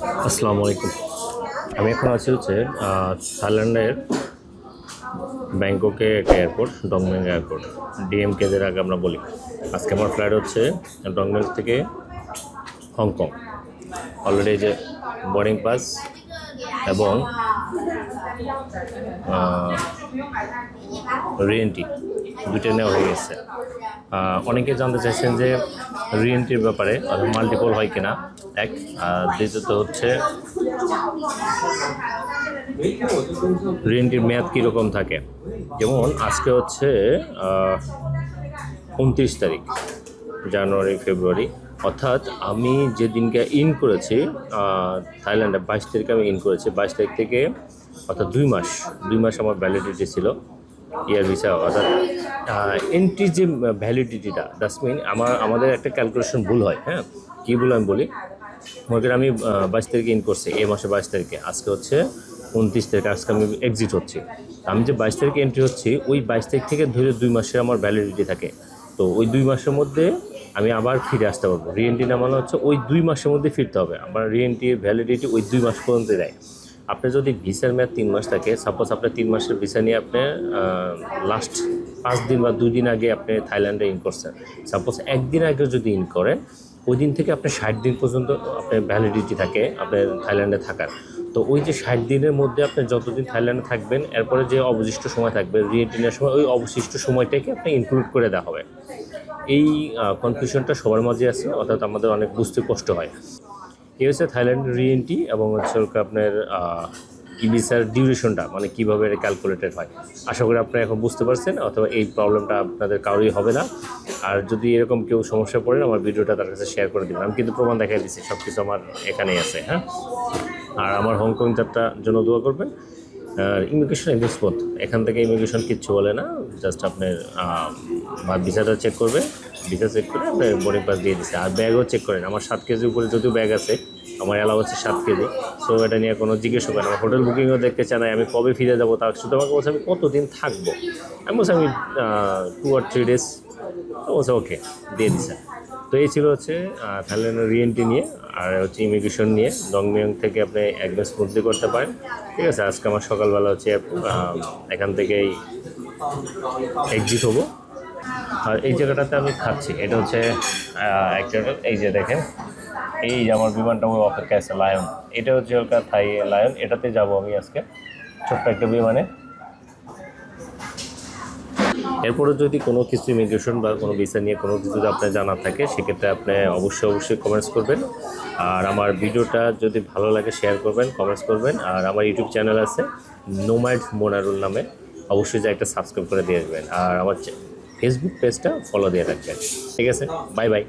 আসসালামু আলাইকুম। আমি এখন আছি হচ্ছে থাইল্যান্ডের ব্যাংককে একটা এয়ারপোর্ট ডংমেং এয়ারপোর্ট ডিএমকেদের আগে আমরা বলি। আজকে আমার ফ্লাইট হচ্ছে ডংমেং থেকে হংকং। অলরেডি যে বোর্ডিং পাস এবং রিএনটি দুটো নেওয়া হয়ে গেছে। অনেকে জানতে চাইছেন যে রিএনটির ব্যাপারে মাল্টিপল হয় কিনা। এক দ্বিতীয়ত হচ্ছে রিএনটির মেয়াদ কীরকম থাকে? যেমন আজকে হচ্ছে উনত্রিশ তারিখ, জানুয়ারি, ফেব্রুয়ারি। অর্থাৎ আমি যে দিনকে ইন করেছি থাইল্যান্ডে বাইশ তারিখে আমি ইন করেছি। বাইশ তারিখ থেকে অর্থাৎ দুই মাস দুই মাস আমার ভ্যালিডিটি ছিল ইয়ার ভিসা অর্থাৎ এন্ট্রি যে ভ্যালিডিটিটা দ্যাটস মিন আমার, আমাদের একটা ক্যালকুলেশন ভুল হয় হ্যাঁ? কী ভুল আমি বলি? মনে করি আমি বাইশ তারিখে ইন করছি, এই মাসে বাইশ তারিখে, আজকে হচ্ছে উনত্রিশ তারিখে, আজকে আমি এক্সিট হচ্ছি। আমি যে বাইশ তারিখে এন্ট্রি হচ্ছি, ওই বাইশ তারিখ থেকে ধরে দুই মাসের আমার ভ্যালিডিটি থাকে। তো ওই দুই মাসের মধ্যে আমি আবার ফিরে আসতে পারব। রিএনটি নামানো হচ্ছে ওই দুই মাসের মধ্যে ফিরতে হবে। আমার রিএনটির ভ্যালিডিটি ওই দুই মাস পর্যন্ত দেয়। আপনি যদি ভিসার মেয়াদ তিন মাস থাকে সাপোজ আপনার তিন মাসের ভিসা নিয়ে আপনি লাস্ট পাঁচ দিন বা দুই দিন আগে আপনি থাইল্যান্ডে ইন করছেন। সাপোজ একদিন আগে যদি ইন করেন, ওই দিন থেকে আপনার ষাট দিন পর্যন্ত আপনার ভ্যালিডিটি থাকে আপনার থাইল্যান্ডে থাকার। তো ওই যে ষাট দিনের মধ্যে আপনি যতদিন থাইল্যান্ডে থাকবেন, এরপরে যে অবশিষ্ট সময় থাকবে রিএন্টিনের সময়, ওই অবশিষ্ট সময়টাকে আপনি ইনক্লুড করে দেওয়া হবে। এই কনফিউশনটা সবার মাঝে আছে, অর্থাৎ আমাদের অনেক বুঝতে কষ্ট হয়। এই হচ্ছে থাইল্যান্ড রিএনটি এবং হচ্ছে আপনার ইভিসার ডিউরেশনটা মানে কীভাবে এটা ক্যালকুলেটেড হয়। আশা করি আপনারা এখন বুঝতে পারছেন, অথবা এই প্রবলেমটা আপনাদের কারোই হবে না। আর যদি এরকম কেউ সমস্যা পড়েন, আমার ভিডিওটা তার কাছে শেয়ার করে দেবেন। আমি কিন্তু প্রমাণ দেখাই দিচ্ছি সব কিছু আমার এখানেই আছে হ্যাঁ? আর আমার হংকং যাত্রার জন্য দোয়া করবেন। আর ইমিগ্রেশন একদম এখান থেকে ইমিগ্রেশন কিচ্ছু বলে না। জাস্ট আপনার ভিসাটা চেক করবে ভিসা চেক করে আপনার বোর্ডিং পাস দিয়ে দিচ্ছে আর ব্যাগও চেক করেন, আমার সাত কেজির উপরে যদিও ব্যাগ আছে, আমার অ্যালাউ হচ্ছে সাত কেজি সো এটা নিয়ে কোনো জিজ্ঞেস করেন আমার হোটেল বুকিংও দেখতে চান আমি কবে ফিরে যাব তার শুধু আমাকে বলছে, আমি কতদিন থাকব? আমি বলছি, আমি টু আর থ্রি ডেজ তো বলছে ওকে দিয়ে দিচ্ছে তো এই ছিল হচ্ছে থাইল্যান্ডের রিএনটি নিয়ে, আর হচ্ছে ইমিগ্রেশন নিয়ে। ডংমিয়ং থেকে আপনি একদম স্মুথলি করতে পারেন। ঠিক আছে, আজকে আমার সকালবেলা হচ্ছে এখান থেকেই এক্সিট হব। আর এই জায়গাটাতে আমি খাচ্ছি। এটা হচ্ছে এই যে দেখেন, এই যে আমার বিমানটা ওই অপেক্ষা আছে, লায়ন। এটা হচ্ছে ওটা থাই লায়ন। এটাতে যাব আমি আজকে, ছোট্ট একটা বিমানে। এরপরে যদি কোনো কিছু ইমিগ্রেশন বা কোনো ভিসা নিয়ে কোনো কিছু যদি আপনার জানা থাকে, সেক্ষেত্রে আপনি অবশ্যই অবশ্যই কমেন্টস করবেন। আর আমার ভিডিওটা যদি ভালো লাগে শেয়ার করবেন কমেন্টস করবেন। আর আমার ইউটিউব চ্যানেল আছে নোম্যাড মোনারুল নামে। অবশ্যই যে একটা সাবস্ক্রাইব করে দিয়ে দেবেন আর আমার ফেসবুক পেজটা ফলো দিয়ে রাখবেন। ঠিক আছে? Bye bye